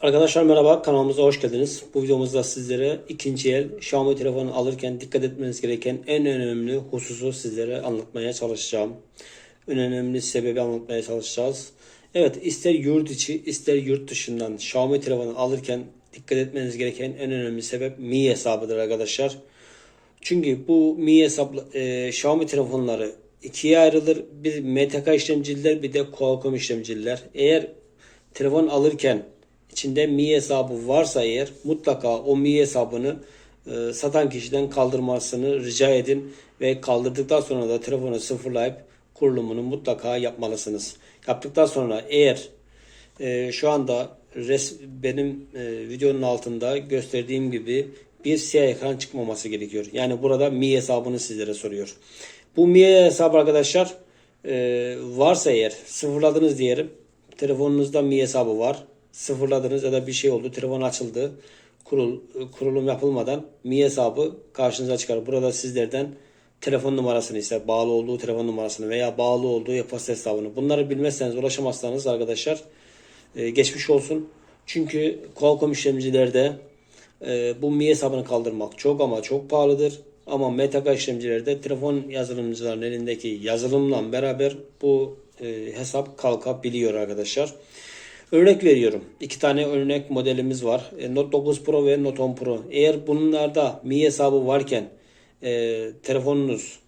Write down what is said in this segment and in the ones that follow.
Arkadaşlar merhaba kanalımıza hoş geldiniz. Bu videomuzda sizlere ikinci el Xiaomi telefonu alırken dikkat etmeniz gereken en önemli hususu sizlere anlatmaya çalışacağım. En önemli sebebi anlatmaya çalışacağız. Evet ister yurt içi ister yurt dışından Xiaomi telefonu alırken dikkat etmeniz gereken en önemli sebep Mi hesabıdır arkadaşlar. Çünkü bu Mi hesaplı e, Xiaomi telefonları ikiye ayrılır. Bir MTK işlemciler bir de Qualcomm işlemciler. Eğer telefon alırken içinde Mi hesabı varsa eğer mutlaka o Mi hesabını e, satan kişiden kaldırmasını rica edin ve kaldırdıktan sonra da telefonu sıfırlayıp kurulumunu mutlaka yapmalısınız. Yaptıktan sonra eğer e, şu anda res, benim e, videonun altında gösterdiğim gibi bir siyah ekran çıkmaması gerekiyor. Yani burada Mi hesabını sizlere soruyor. Bu Mi hesabı arkadaşlar varsa eğer sıfırladınız diyelim. Telefonunuzda Mi hesabı var. Sıfırladınız ya da bir şey oldu. Telefon açıldı. Kurul, kurulum yapılmadan Mi hesabı karşınıza çıkar. Burada sizlerden telefon numarasını ise bağlı olduğu telefon numarasını veya bağlı olduğu e-posta hesabını bunları bilmezseniz ulaşamazsanız arkadaşlar e, geçmiş olsun. Çünkü Qualcomm işlemcilerde e, bu Mi hesabını kaldırmak çok ama çok pahalıdır. Ama MTK işlemcilerde telefon yazılımcıların elindeki yazılımla beraber bu e, hesap kalkabiliyor arkadaşlar. Örnek veriyorum. İki tane örnek modelimiz var. E, Note 9 Pro ve Note 10 Pro. Eğer bunlarda Mi hesabı varken e, telefonunuz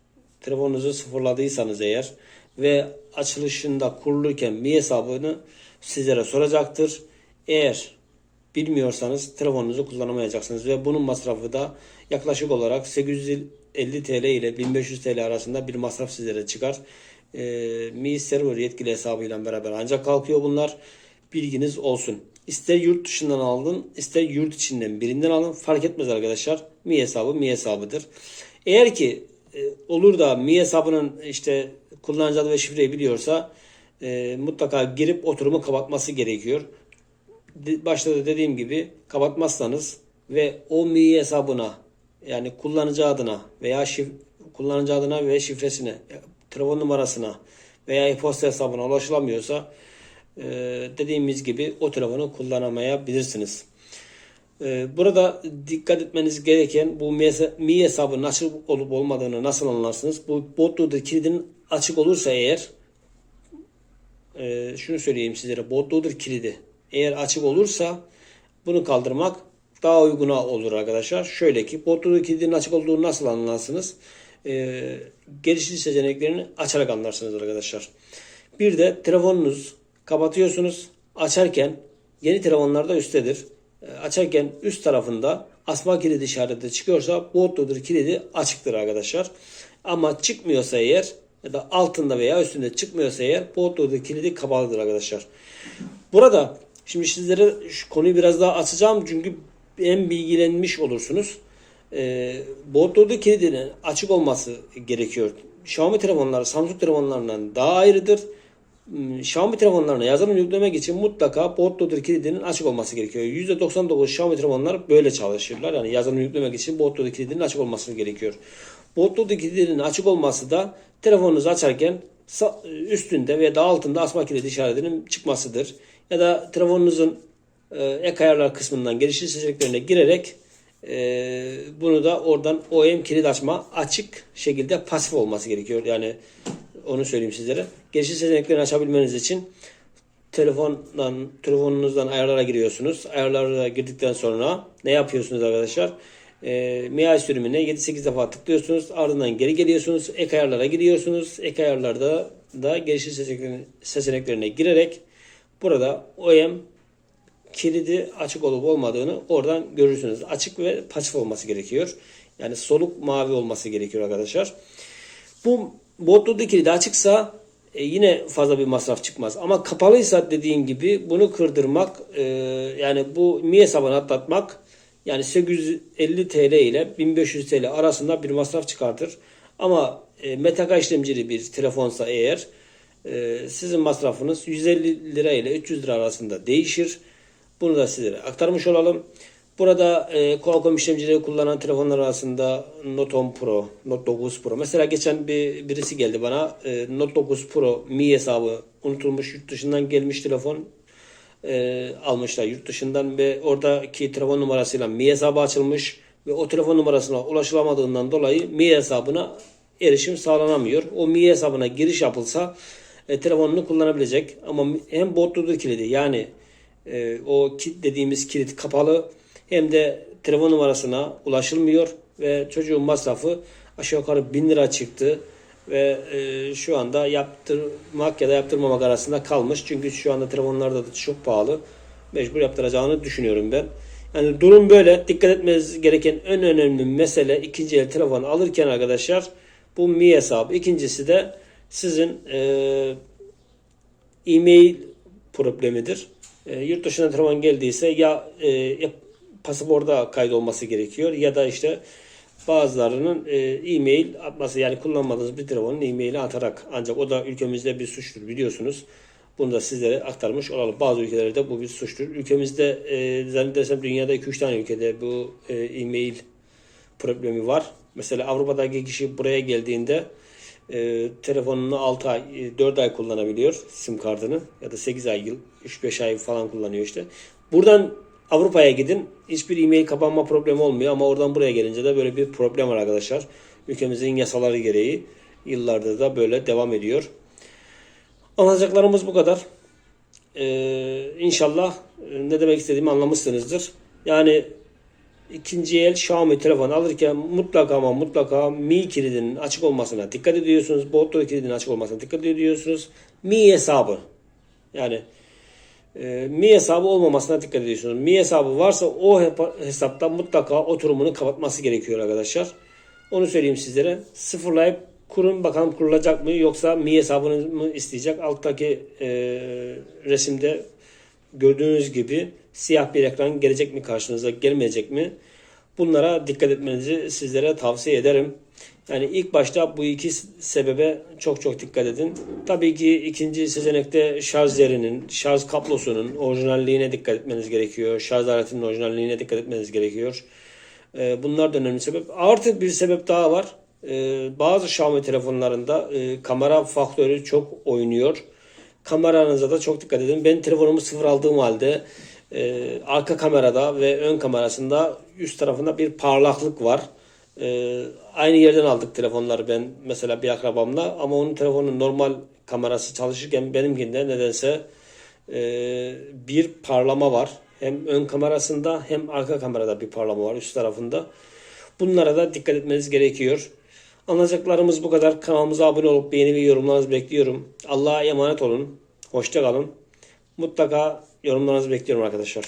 telefonunuzu sıfırladıysanız eğer ve açılışında kurulurken Mi hesabını sizlere soracaktır. Eğer bilmiyorsanız telefonunuzu kullanamayacaksınız ve bunun masrafı da yaklaşık olarak 850 TL ile 1500 TL arasında bir masraf sizlere çıkar. E, Mi Server yetkili hesabıyla beraber ancak kalkıyor bunlar. Bilginiz olsun. İster yurt dışından aldın, ister yurt içinden birinden alın fark etmez arkadaşlar. Mi hesabı Mi hesabıdır. Eğer ki e, olur da Mi hesabının işte kullanıcı adı ve şifreyi biliyorsa e, mutlaka girip oturumu kapatması gerekiyor. Başta da dediğim gibi kapatmazsanız ve o Mi hesabına yani kullanıcı adına veya şif kullanıcı adına ve şifresine, telefon numarasına veya e-posta hesabına ulaşılamıyorsa e, dediğimiz gibi o telefonu kullanamayabilirsiniz. E, Burada dikkat etmeniz gereken bu Mi- hesabının açık olup olmadığını nasıl anlarsınız? Bu bootloader kilidinin açık olursa eğer e, şunu söyleyeyim sizlere bootloader kilidi eğer açık olursa bunu kaldırmak daha uyguna olur arkadaşlar. Şöyle ki bootloader kilidinin açık olduğunu nasıl anlarsınız? E, geliştirici seçeneklerini açarak anlarsınız arkadaşlar. Bir de telefonunuz kapatıyorsunuz. Açarken yeni telefonlarda üsttedir. E, Açarken üst tarafında asma kilidi işareti çıkıyorsa bootloader kilidi açıktır arkadaşlar. Ama çıkmıyorsa eğer ya da altında veya üstünde çıkmıyorsa eğer bootloader kilidi kapalıdır arkadaşlar. Burada şimdi sizlere şu konuyu biraz daha açacağım çünkü en bilgilenmiş olursunuz. E, bootloader kilidinin açık olması gerekiyor. Xiaomi telefonları Samsung telefonlarından daha ayrıdır. Hmm, Xiaomi telefonlarına yazılım yüklemek için mutlaka bootloader kilidinin açık olması gerekiyor. %99 Xiaomi telefonlar böyle çalışırlar. Yani yazılım yüklemek için bootloader kilidinin açık olması gerekiyor. Bootloader kilidinin açık olması da telefonunuzu açarken üstünde veya da altında asma kilidi işaretinin çıkmasıdır. Ya da telefonunuzun e, ek ayarlar kısmından geliştirici seçeneklerine girerek e, bunu da oradan OEM kilit açma açık şekilde pasif olması gerekiyor. Yani onu söyleyeyim sizlere. Geliştirici seçeneklerini açabilmeniz için telefondan telefonunuzdan ayarlara giriyorsunuz. Ayarlara girdikten sonra ne yapıyorsunuz arkadaşlar? E, MIUI sürümüne 7-8 defa tıklıyorsunuz. Ardından geri geliyorsunuz. Ek ayarlara giriyorsunuz. Ek ayarlarda da geliştirici seçeneklerine, seçeneklerine girerek burada OEM kilidi açık olup olmadığını oradan görürsünüz. Açık ve pasif olması gerekiyor. Yani soluk mavi olması gerekiyor arkadaşlar. Bu bootloader kilidi açıksa e, yine fazla bir masraf çıkmaz. Ama kapalıysa dediğim gibi bunu kırdırmak e, yani bu Mi hesabını atlatmak yani 850 TL ile 1500 TL arasında bir masraf çıkartır. Ama e, MTK işlemcili bir telefonsa eğer e, sizin masrafınız 150 lira ile 300 lira arasında değişir. Bunu da sizlere aktarmış olalım. Burada e, Qualcomm işlemcileri kullanan telefonlar arasında Note 10 Pro, Note 9 Pro. Mesela geçen bir birisi geldi bana. E, Note 9 Pro Mi hesabı unutulmuş yurt dışından gelmiş telefon. e, almışlar yurt dışından ve oradaki telefon numarasıyla Mi hesabı açılmış ve o telefon numarasına ulaşılamadığından dolayı Mi hesabına erişim sağlanamıyor. O Mi hesabına giriş yapılsa e, telefonunu kullanabilecek ama hem botludur kilidi yani e, o kit dediğimiz kilit kapalı hem de telefon numarasına ulaşılmıyor ve çocuğun masrafı aşağı yukarı 1000 lira çıktı ve e, şu anda yaptırmak ya da yaptırmamak arasında kalmış. Çünkü şu anda telefonlarda da çok pahalı. Mecbur yaptıracağını düşünüyorum ben. Yani durum böyle. Dikkat etmeniz gereken en önemli mesele ikinci el telefon alırken arkadaşlar bu Mi hesabı. İkincisi de sizin e, e-mail problemidir. E, yurt dışından telefon geldiyse ya, e, pasaporda kaydolması gerekiyor ya da işte bazılarının e, e-mail atması yani kullanmadığınız bir telefonun e-maili atarak ancak o da ülkemizde bir suçtur biliyorsunuz. Bunu da sizlere aktarmış olalım. Bazı ülkelerde bu bir suçtur. Ülkemizde e, zannedersem dünyada 2-3 tane ülkede bu e, e-mail problemi var. Mesela Avrupa'daki kişi buraya geldiğinde e, telefonunu 6 ay, e, 4 ay kullanabiliyor sim kartını ya da 8 ay yıl, 3-5 ay falan kullanıyor işte. Buradan Avrupa'ya gidin. Hiçbir e-mail kapanma problemi olmuyor ama oradan buraya gelince de böyle bir problem var arkadaşlar. Ülkemizin yasaları gereği yıllardır da böyle devam ediyor. Anlatacaklarımız bu kadar. Ee, inşallah e, ne demek istediğimi anlamışsınızdır. Yani ikinci el Xiaomi telefon alırken mutlaka ama mutlaka Mi kilidinin açık olmasına dikkat ediyorsunuz. Bluetooth kilidinin açık olmasına dikkat ediyorsunuz. Mi hesabı yani e, Mi hesabı olmamasına dikkat ediyorsunuz. Mi hesabı varsa o hesapta mutlaka oturumunu kapatması gerekiyor arkadaşlar. Onu söyleyeyim sizlere. Sıfırlayıp kurun bakalım kurulacak mı yoksa Mi hesabını mı isteyecek. Alttaki e, resimde gördüğünüz gibi siyah bir ekran gelecek mi karşınıza gelmeyecek mi? Bunlara dikkat etmenizi sizlere tavsiye ederim. Yani ilk başta bu iki sebebe çok çok dikkat edin. Tabii ki ikinci seçenekte şarj yerinin, şarj kablosunun orijinalliğine dikkat etmeniz gerekiyor. Şarj aletinin orijinalliğine dikkat etmeniz gerekiyor. Ee, Bunlar da önemli sebep. Artı bir sebep daha var. Ee, Bazı Xiaomi telefonlarında e, kamera faktörü çok oynuyor. Kameranıza da çok dikkat edin. Ben telefonumu sıfır aldığım halde e, arka kamerada ve ön kamerasında üst tarafında bir parlaklık var. E, aynı yerden aldık telefonları ben mesela bir akrabamla ama onun telefonun normal kamerası çalışırken benimkinde nedense e, bir parlama var. Hem ön kamerasında hem arka kamerada bir parlama var üst tarafında. Bunlara da dikkat etmeniz gerekiyor. Anlatacaklarımız bu kadar. Kanalımıza abone olup beğeni ve yorumlarınızı bekliyorum. Allah'a emanet olun. Hoşça kalın. Mutlaka yorumlarınızı bekliyorum arkadaşlar.